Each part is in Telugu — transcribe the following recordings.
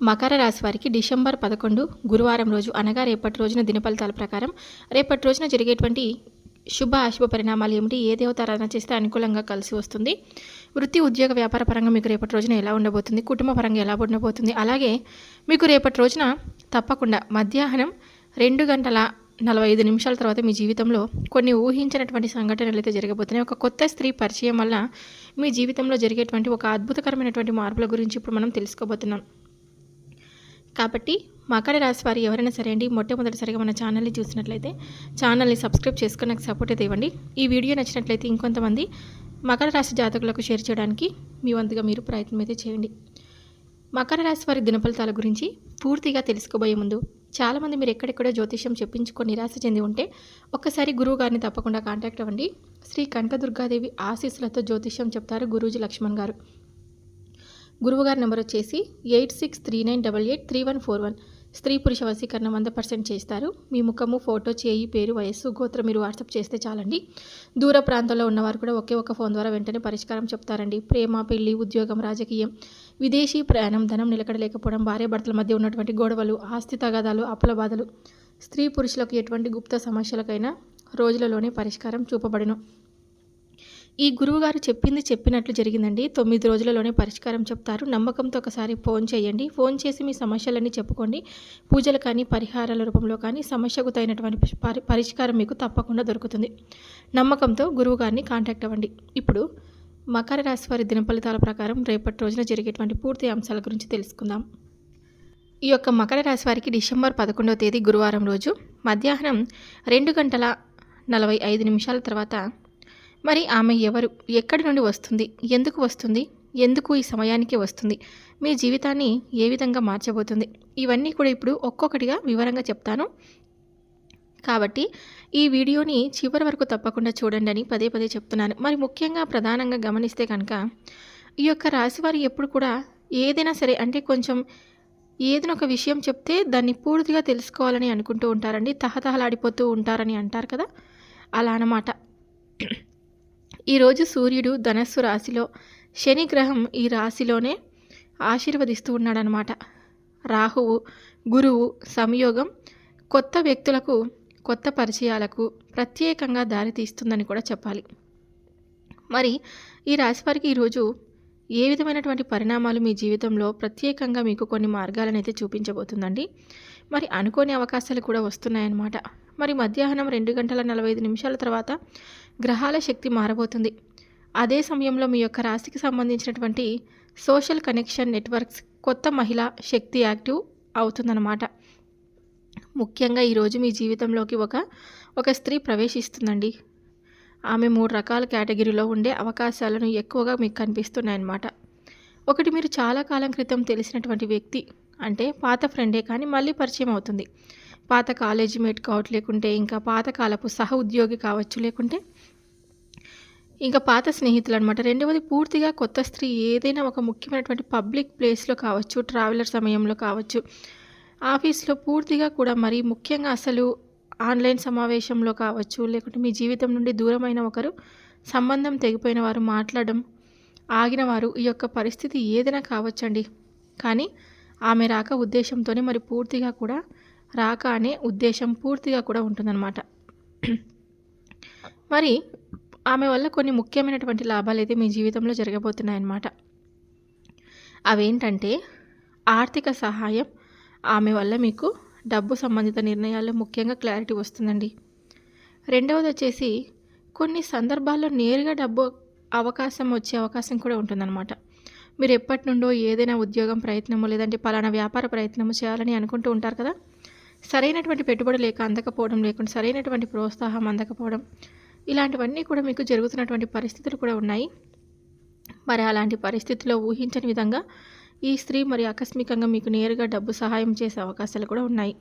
మకర రాశి వారికి డిసెంబర్ పదకొండు గురువారం రోజు అనగా రేపటి రోజున దినఫలితాల ప్రకారం రేపటి రోజున జరిగేటువంటి శుభ అశుభ పరిణామాలు ఏమిటి ఏ దేవతారాధన చేస్తే అనుకూలంగా కలిసి వస్తుంది వృత్తి ఉద్యోగ వ్యాపార పరంగా మీకు రేపటి రోజున ఎలా ఉండబోతుంది కుటుంబ పరంగా ఎలా ఉండబోతుంది అలాగే మీకు రేపటి రోజున తప్పకుండా మధ్యాహ్నం రెండు గంటల నలభై ఐదు నిమిషాల తర్వాత మీ జీవితంలో కొన్ని ఊహించినటువంటి సంఘటనలు అయితే జరగబోతున్నాయి. ఒక కొత్త స్త్రీ పరిచయం వల్ల మీ జీవితంలో జరిగేటువంటి ఒక అద్భుతకరమైనటువంటి మార్పుల గురించి ఇప్పుడు మనం తెలుసుకోబోతున్నాం. కాబట్టి మకర రాశి వారు ఎవరైనా సరే అండి మొట్టమొదటిసారిగా మన ఛానల్ని చూసినట్లయితే ఛానల్ని సబ్స్క్రైబ్ చేసుకుని నాకు సపోర్ట్ అయితే ఇవ్వండి. ఈ వీడియో నచ్చినట్లయితే ఇంకొంతమంది మకర రాశి జాతకులకు షేర్ చేయడానికి మీ వంతుగా మీరు ప్రయత్నం అయితే చేయండి. మకర రాశి వారి దినఫలితాల గురించి పూర్తిగా తెలుసుకోబోయే ముందు చాలామంది మీరు ఎక్కడెక్కడో జ్యోతిష్యం చెప్పించుకొని నిరాశ చెంది ఉంటే ఒక్కసారి గురువు గారిని తప్పకుండా కాంటాక్ట్ అవ్వండి. శ్రీ కనకదుర్గాదేవి ఆశీస్సులతో జ్యోతిష్యం చెప్తారు గురూజీ లక్ష్మణ్ గారు. గురువుగారి నెంబర్ వచ్చేసి eight six three nine double eight three one four one. స్త్రీ పురుష వశీకరణ వంద పర్సెంట్ చేస్తారు. మీ ముఖము ఫోటో చేయి పేరు వయస్సు గోత్రం మీరు వాట్సాప్ చేస్తే చాలండి. దూర ప్రాంతంలో ఉన్నవారు కూడా ఒకే ఒక ఫోన్ ద్వారా వెంటనే పరిష్కారం చెప్తారండి. ప్రేమ పెళ్ళి ఉద్యోగం రాజకీయం విదేశీ ప్రయాణం ధనం నిలకడలేకపోవడం భార్యాభర్తల మధ్య ఉన్నటువంటి గొడవలు ఆస్తి తగాదాలు అప్పుల బాధలు. స్త్రీ పురుషులకు ఎటువంటి గుప్త సమస్యలకైనా రోజులలోనే పరిష్కారం చూపబడను. ఈ గురువుగారు చెప్పింది చెప్పినట్లు జరిగిందండి. తొమ్మిది రోజులలోనే పరిష్కారం చెప్తారు. నమ్మకంతో ఒకసారి ఫోన్ చేయండి. ఫోన్ చేసి మీ సమస్యలన్నీ చెప్పుకోండి. పూజలు కానీ పరిహారాల రూపంలో కానీ సమస్యకు తగినటువంటి పరి- పరిష్కారం మీకు తప్పకుండా దొరుకుతుంది. నమ్మకంతో గురువుగారిని కాంటాక్ట్ అవ్వండి. ఇప్పుడు మకర రాశి వారి దినఫలితాల ప్రకారం రేపటి రోజున జరిగేటువంటి పూర్తి అంశాల గురించి తెలుసుకుందాం. ఈ యొక్క మకర రాశి వారికి డిసెంబర్ పదకొండవ తేదీ గురువారం రోజు. మధ్యాహ్నం రెండు గంటల నలభై ఐదు నిమిషాల తర్వాత మరి ఆమె ఎవరు? ఎక్కడి నుండి వస్తుంది? ఎందుకు వస్తుంది? ఎందుకు ఈ సమయానికి వస్తుంది? మీ జీవితాన్ని ఏ విధంగా మార్చబోతుంది? ఇవన్నీ కూడా ఇప్పుడు ఒక్కొక్కటిగా వివరంగా చెప్తాను. కాబట్టి ఈ వీడియోని చివరి వరకు తప్పకుండా చూడండి అని పదే పదే చెప్తున్నాను. మరి ముఖ్యంగా ప్రధానంగా గమనిస్తే కనుక ఈ యొక్క రాశివారు ఎప్పుడు కూడా ఏదైనా సరే అంటే కొంచెం ఏదైనా ఒక విషయం చెప్తే దాన్ని పూర్తిగా తెలుసుకోవాలని అనుకుంటూ ఉంటారండి. తహతహలాడిపోతూ ఉంటారని అంటారు కదా? అలా అన్నమాట. ఈరోజు సూర్యుడు ధనస్సు రాశిలో శని గ్రహం ఈ రాశిలోనే ఆశీర్వదిస్తూ ఉన్నాడనమాట రాహువు గురువు సంయోగం కొత్త వ్యక్తులకు కొత్త పరిచయాలకు ప్రత్యేకంగా దారితీస్తుందని కూడా చెప్పాలి. మరి ఈ రాశి వారికి ఈరోజు ఏ విధమైనటువంటి పరిణామాలు మీ జీవితంలో ప్రత్యేకంగా మీకు కొన్ని మార్గాలనైతే చూపించబోతుందండి. మరి అనుకోని అవకాశాలు కూడా వస్తున్నాయన్నమాట. మరి మధ్యాహ్నం రెండు గంటల నలభై ఐదు నిమిషాల తర్వాత గ్రహాల శక్తి మారబోతుంది. అదే సమయంలో మీ యొక్క రాశికి సంబంధించినటువంటి సోషల్ కనెక్షన్ నెట్వర్క్స్ కొత్త మహిళ శక్తి యాక్టివ్ అవుతుందన్నమాట. ముఖ్యంగా ఈరోజు మీ జీవితంలోకి ఒక ఒక స్త్రీ ప్రవేశిస్తుందండి. ఆమె మూడు రకాల కేటగిరీలో ఉండే అవకాశాలను ఎక్కువగా మీకు కనిపిస్తున్నాయన్నమాట. ఒకటి మీరు చాలా కాలం క్రితం తెలిసినటువంటి వ్యక్తి అంటే పాత ఫ్రెండే కానీ మళ్ళీ పరిచయం అవుతుంది. పాత కాలేజీ మేట్ కావచ్చు లేకుంటే ఇంకా పాతకాలపు సహ ఉద్యోగి కావచ్చు లేకుంటే ఇంకా పాత స్నేహితులు అనమాట రెండవది పూర్తిగా కొత్త స్త్రీ ఏదైనా ఒక ముఖ్యమైనటువంటి పబ్లిక్ ప్లేస్లో కావచ్చు ట్రావెలర్ సమయంలో కావచ్చు ఆఫీస్లో పూర్తిగా కూడా మరి ముఖ్యంగా అసలు ఆన్లైన్ సమావేశంలో కావచ్చు లేకుంటే మీ జీవితం నుండి దూరమైన ఒకరు సంబంధం తెగిపోయిన వారు మాట్లాడడం ఆగిన వారు ఈ యొక్క పరిస్థితి ఏదైనా కావచ్చండి. కానీ ఆమె రాక ఉద్దేశంతోనే మరి పూర్తిగా కూడా రాక అనే ఉద్దేశం పూర్తిగా కూడా ఉంటుందన్నమాట. మరి ఆమె వల్ల కొన్ని ముఖ్యమైనటువంటి లాభాలు అయితే మీ జీవితంలో జరగబోతున్నాయన్నమాట. అవేంటంటే ఆర్థిక సహాయం ఆమె వల్ల మీకు డబ్బు సంబంధిత నిర్ణయాల్లో ముఖ్యంగా క్లారిటీ వస్తుందండి. రెండవది వచ్చేసి కొన్ని సందర్భాల్లో నేరుగా డబ్బు అవకాశం వచ్చే అవకాశం కూడా ఉంటుందన్నమాట. మీరు ఎప్పటి నుండో ఏదైనా ఉద్యోగం ప్రయత్నము లేదంటే పలానా వ్యాపార ప్రయత్నము చేయాలని అనుకుంటూ ఉంటారు కదా? సరైనటువంటి పెట్టుబడి లేక అందకపోవడం లేకుండా సరైనటువంటి ప్రోత్సాహం అందకపోవడం ఇలాంటివన్నీ కూడా మీకు జరుగుతున్నటువంటి పరిస్థితులు కూడా ఉన్నాయి. మరి అలాంటి పరిస్థితుల్లో ఊహించని విధంగా ఈ స్త్రీ మరి ఆకస్మికంగా మీకు నేరుగా డబ్బు సహాయం చేసే అవకాశాలు కూడా ఉన్నాయి.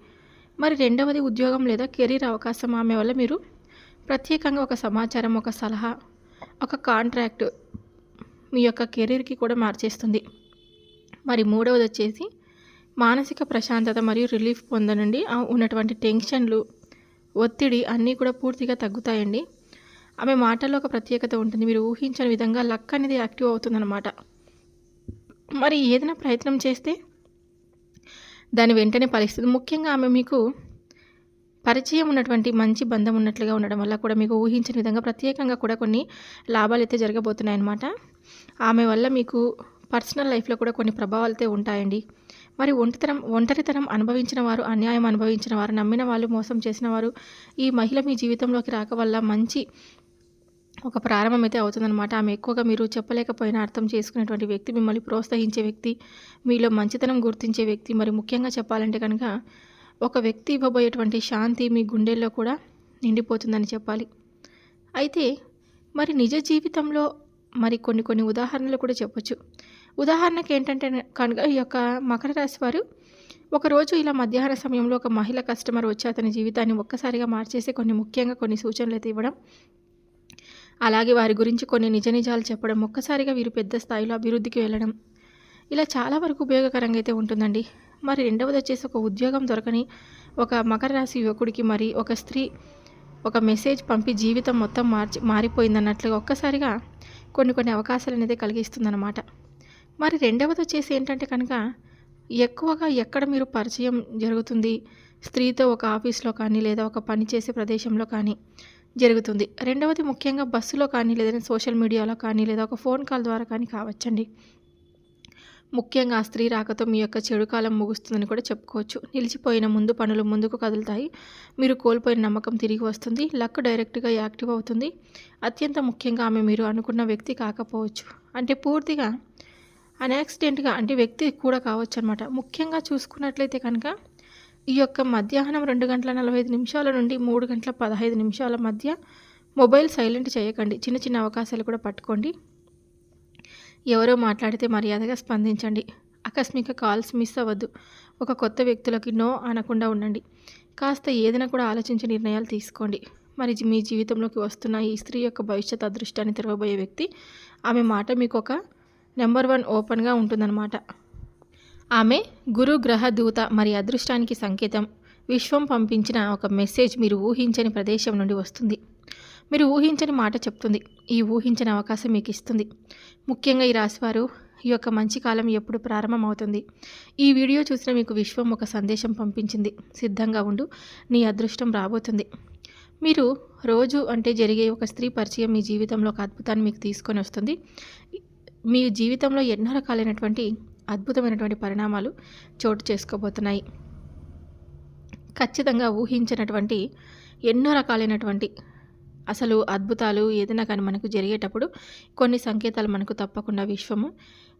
మరి రెండవది ఉద్యోగం లేదా కెరీర్ అవకాశం ఆమె వల్ల మీరు ప్రత్యేకంగా ఒక సమాచారం ఒక సలహా ఒక కాంట్రాక్ట్ మీ యొక్క కెరీర్కి కూడా మార్చేస్తుంది. మరి మూడవది వచ్చేసి మానసిక ప్రశాంతత మరియు రిలీఫ్ పొందనండి. ఉన్నటువంటి టెన్షన్లు ఒత్తిడి అన్నీ కూడా పూర్తిగా తగ్గుతాయండి. ఆమె మాటల్లో ఒక ప్రత్యేకత ఉంటుంది. మీరు ఊహించని విధంగా లక్ అనేది యాక్టివ్ అవుతుందన్నమాట. మరి ఏదైనా ప్రయత్నం చేస్తే దాని వెంటనే ఫలిస్తుంది. ముఖ్యంగా ఆమె మీకు పరిచయం ఉన్నటువంటి మంచి బంధం ఉన్నట్లుగా ఉండడం వల్ల కూడా మీకు ఊహించిన విధంగా ప్రత్యేకంగా కూడా కొన్ని లాభాలు అయితే జరగబోతున్నాయి అన్నమాట ఆమె వల్ల మీకు పర్సనల్ లైఫ్లో కూడా కొన్ని ప్రభావాలు అయితే ఉంటాయండి. మరి ఒంటితనం ఒంటరితనం అనుభవించిన వారు అన్యాయం అనుభవించిన వారు నమ్మిన వాళ్ళు మోసం చేసిన వారు ఈ మహిళ మీ జీవితంలోకి రాక వల్ల మంచి ఒక ప్రారంభం అయితే అవుతుందన్నమాట. ఆమె ఎక్కువగా మీరు చెప్పలేకపోయినా అర్థం చేసుకునేటువంటి వ్యక్తి మిమ్మల్ని ప్రోత్సహించే వ్యక్తి మీలో మంచితనం గుర్తించే వ్యక్తి మరి ముఖ్యంగా చెప్పాలంటే కనుక ఒక వ్యక్తి ఇవ్వబోయేటువంటి శాంతి మీ గుండెల్లో కూడా నిండిపోతుందని చెప్పాలి. అయితే మరి నిజ జీవితంలో మరి కొన్ని కొన్ని ఉదాహరణలు కూడా చెప్పొచ్చు. ఉదాహరణకి ఏంటంటే కనుక ఈ యొక్క మకర రాశి వారు ఒకరోజు ఇలా మధ్యాహ్న సమయంలో ఒక మహిళ కస్టమర్ వచ్చి అతని జీవితాన్ని ఒక్కసారిగా మార్చేసి కొన్ని ముఖ్యంగా కొన్ని సూచనలు అయితే ఇవ్వడం అలాగే వారి గురించి కొన్ని నిజ నిజాలు చెప్పడం ఒక్కసారిగా వీరు పెద్ద స్థాయిలో అభివృద్ధికి వెళ్ళడం. ఇలా చాలా వరకు ఉపయోగకరంగా అయితే ఉంటుందండి. మరి రెండవది వచ్చేసి ఒక ఉద్యోగం దొరకని ఒక మకర రాశి యువకుడికి మరి ఒక స్త్రీ ఒక మెసేజ్ పంపి జీవితం మొత్తం మార్చి మారిపోయిందన్నట్లుగా ఒక్కసారిగా కొన్ని కొన్ని అవకాశాలు అనేది కలిగిస్తుందన్నమాట. మరి రెండవది వచ్చేసి ఏంటంటే కనుక ఎక్కువగా ఎక్కడ మీరు పరిచయం జరుగుతుంది? స్త్రీతో ఒక ఆఫీస్లో కానీ లేదా ఒక పని చేసే ప్రదేశంలో కానీ జరుగుతుంది. రెండవది ముఖ్యంగా బస్సులో కానీ లేదా సోషల్ మీడియాలో కానీ లేదా ఒక ఫోన్ కాల్ ద్వారా కానీ కావచ్చండి. ముఖ్యంగా ఆ స్త్రీ రాకతో మీ యొక్క చెడు కాలం ముగుస్తుందని కూడా చెప్పుకోవచ్చు. నిలిచిపోయిన ముందు పనులు ముందుకు కదులుతాయి. మీరు కోల్పోయిన నమ్మకం తిరిగి వస్తుంది. లక్ డైరెక్ట్గా యాక్టివ్ అవుతుంది. అత్యంత ముఖ్యంగా ఆమె మీరు అనుకున్న వ్యక్తి కాకపోవచ్చు. అంటే పూర్తిగా అన్యాక్సిడెంట్గా అంటే వ్యక్తి కూడా కావచ్చు అనమాట ముఖ్యంగా చూసుకున్నట్లయితే కనుక ఈ యొక్క మధ్యాహ్నం రెండు గంటల నలభై ఐదు నిమిషాల నుండి మూడు గంటల పదహైదు నిమిషాల మధ్య మొబైల్ సైలెంట్ చేయకండి. చిన్న చిన్న అవకాశాలు కూడా పట్టుకోండి. ఎవరో మాట్లాడితే మర్యాదగా స్పందించండి. ఆకస్మిక కాల్స్ మిస్ అవ్వద్దు. ఒక కొత్త వ్యక్తులకి నో అనకుండా ఉండండి. కాస్త ఏదైనా కూడా ఆలోచించి నిర్ణయాలు తీసుకోండి. మరి మీ జీవితంలోకి వస్తున్న ఈ స్త్రీ యొక్క భవిష్యత్ అదృష్టాన్ని తెరవబోయే వ్యక్తి ఆమె మాట మీకు ఒక నెంబర్ వన్ ఓపెన్గా ఉంటుందన్నమాట. ఆమె గురు గ్రహ దూత మరి అదృష్టానికి సంకేతం. విశ్వం పంపించిన ఒక మెసేజ్ మీరు ఊహించని ప్రదేశం నుండి వస్తుంది. మీరు ఊహించని మాట చెప్తుంది. ఈ ఊహించని అవకాశం మీకు ఇస్తుంది. ముఖ్యంగా ఈ రాశివారు ఈ యొక్క మంచి కాలం ఎప్పుడు ప్రారంభమవుతుంది? ఈ వీడియో చూసిన మీకు విశ్వం ఒక సందేశం పంపించింది. సిద్ధంగా ఉండు నీ అదృష్టం రాబోతుంది. మీరు రోజు అంటే జరిగే ఒక స్త్రీ పరిచయం మీ జీవితంలో ఒక అద్భుతాన్ని మీకు తీసుకొని వస్తుంది. మీ జీవితంలో ఎన్నో రకాలైనటువంటి అద్భుతమైనటువంటి పరిణామాలు చోటు చేసుకోబోతున్నాయి. ఖచ్చితంగా ఊహించినటువంటి ఎన్నో రకాలైనటువంటి అసలు అద్భుతాలు ఏదైనా కానీ మనకు జరిగేటప్పుడు కొన్ని సంకేతాలు మనకు తప్పకుండా విశ్వము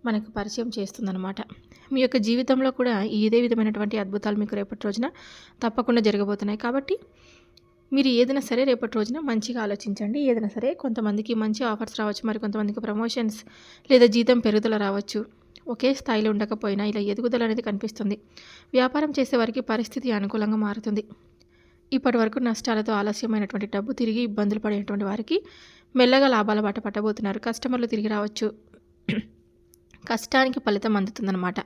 మనకు పరిచయం చేస్తుందన్నమాట. మీ యొక్క జీవితంలో కూడా ఇదే విధమైనటువంటి అద్భుతాలు మీకు రేపటి రోజున తప్పకుండా జరగబోతున్నాయి కాబట్టి మీరు ఏదైనా సరే రేపటి రోజున మంచిగా ఆలోచించండి. ఏదైనా సరే కొంతమందికి మంచి ఆఫర్స్ రావచ్చు. మరి కొంతమందికి ప్రమోషన్స్ లేదా జీతం పెరుగుదల రావచ్చు. ఒకే స్థాయిలో ఉండకపోయినా ఇలా ఎదుగుదల అనేది కనిపిస్తుంది. వ్యాపారం చేసే పరిస్థితి అనుకూలంగా మారుతుంది. ఇప్పటి వరకు నష్టాలతో ఆలస్యమైనటువంటి డబ్బు తిరిగి ఇబ్బందులు పడేటువంటి వారికి మెల్లగా లాభాల బాట పట్టబోతున్నారు. కస్టమర్లు తిరిగి రావచ్చు. కష్టానికి ఫలితం అందుతుందన్నమాట.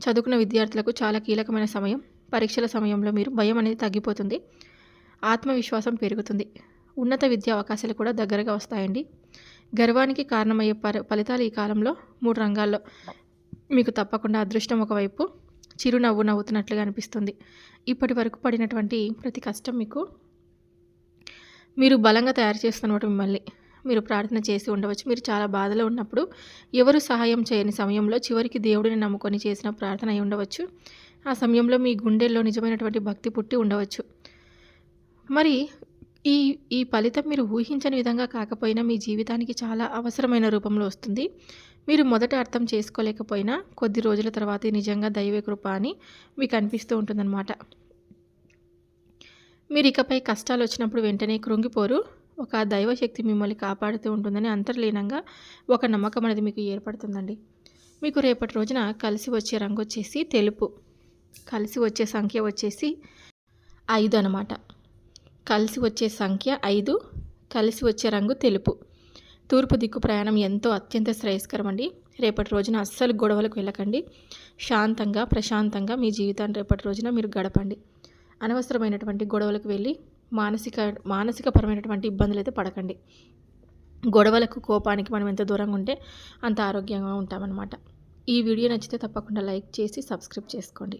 చదువుకున్న విద్యార్థులకు చాలా కీలకమైన సమయం. పరీక్షల సమయంలో మీరు భయం అనేది తగ్గిపోతుంది. ఆత్మవిశ్వాసం పెరుగుతుంది. ఉన్నత విద్యా అవకాశాలు కూడా దగ్గరగా వస్తాయండి. గర్వానికి కారణమయ్యే ఫలితాలు ఈ కాలంలో మూడు రంగాల్లో. మీకు తప్పకుండా అదృష్టం ఒకవైపు చిరునవ్వు నవ్వుతున్నట్లుగా అనిపిస్తుంది. ఇప్పటి వరకు పడినటువంటి ప్రతి కష్టం మీకు మీరు బలంగా తయారు చేస్తున్నమాట మిమ్మల్ని. మీరు ప్రార్థన చేసి ఉండవచ్చు. మీరు చాలా బాధలో ఉన్నప్పుడు ఎవరు సహాయం చేయని సమయంలో చివరికి దేవుడిని నమ్ముకొని చేసిన ప్రార్థన అయి ఉండవచ్చు. ఆ సమయంలో మీ గుండెల్లో నిజమైనటువంటి భక్తి పుట్టి ఉండవచ్చు. మరి ఈ ఈ ఫలితం మీరు ఊహించని విధంగా కాకపోయినా మీ జీవితానికి చాలా అవసరమైన రూపంలో వస్తుంది. మీరు మొదట అర్థం చేసుకోలేకపోయినా కొద్ది రోజుల తర్వాత నిజంగా దైవ కృప అని మీకు అనిపిస్తూ ఉంటుందన్నమాట. మీరు ఇకపై కష్టాలు వచ్చినప్పుడు వెంటనే కృంగిపోరు. ఒక దైవశక్తి మిమ్మల్ని కాపాడుతూ ఉంటుందని అంతర్లీనంగా ఒక నమ్మకం అనేది మీకు ఏర్పడుతుందండి. మీకు రేపటి రోజున కలిసి వచ్చే రంగు వచ్చేసి తెలుపు. కలిసి వచ్చే సంఖ్య వచ్చేసి ఐదు అనమాట కలిసి వచ్చే సంఖ్య ఐదు కలిసి వచ్చే రంగు తెలుపు. తూర్పు దిక్కు ప్రయాణం ఎంతో అత్యంత శ్రేయస్కరం అండి రేపటి రోజున అస్సలు గొడవలకు వెళ్ళకండి. శాంతంగా ప్రశాంతంగా మీ జీవితాన్ని రేపటి రోజున మీరు గడపండి. అనవసరమైనటువంటి గొడవలకు వెళ్ళి మానసిక మానసికపరమైనటువంటి ఇబ్బందులు అయితే పడకండి. గొడవలకు కోపానికి మనం ఎంత దూరంగా ఉంటే అంత ఆరోగ్యంగా ఉంటామన్నమాట. ఈ వీడియో నచ్చితే తప్పకుండా లైక్ చేసి సబ్స్క్రైబ్ చేసుకోండి.